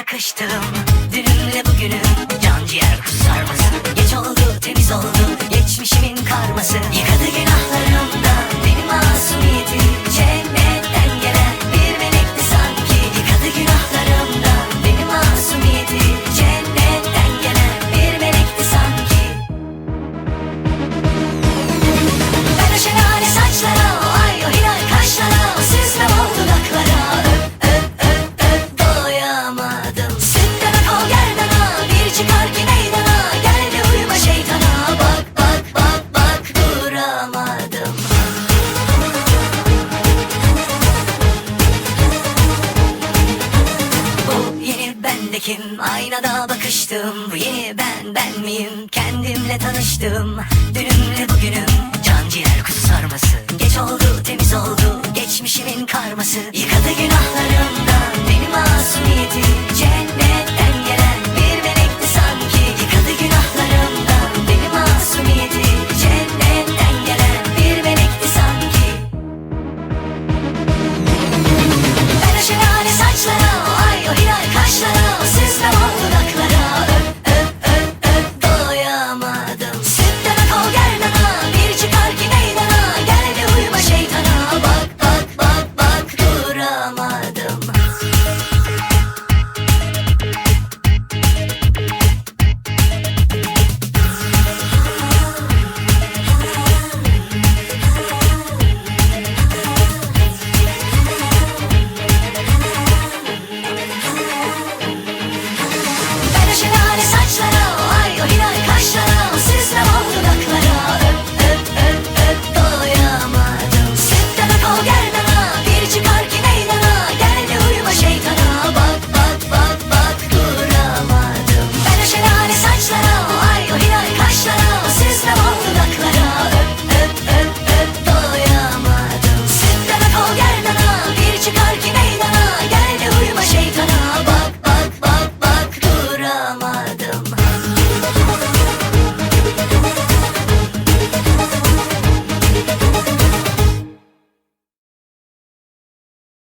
yakıştım. Dünümle bugünüm can ciğer kusarmasın tekim Aynada bakıştım. Bu yeni ben ben miyim? Kendimle tanıştım. Dünümle bugünüm.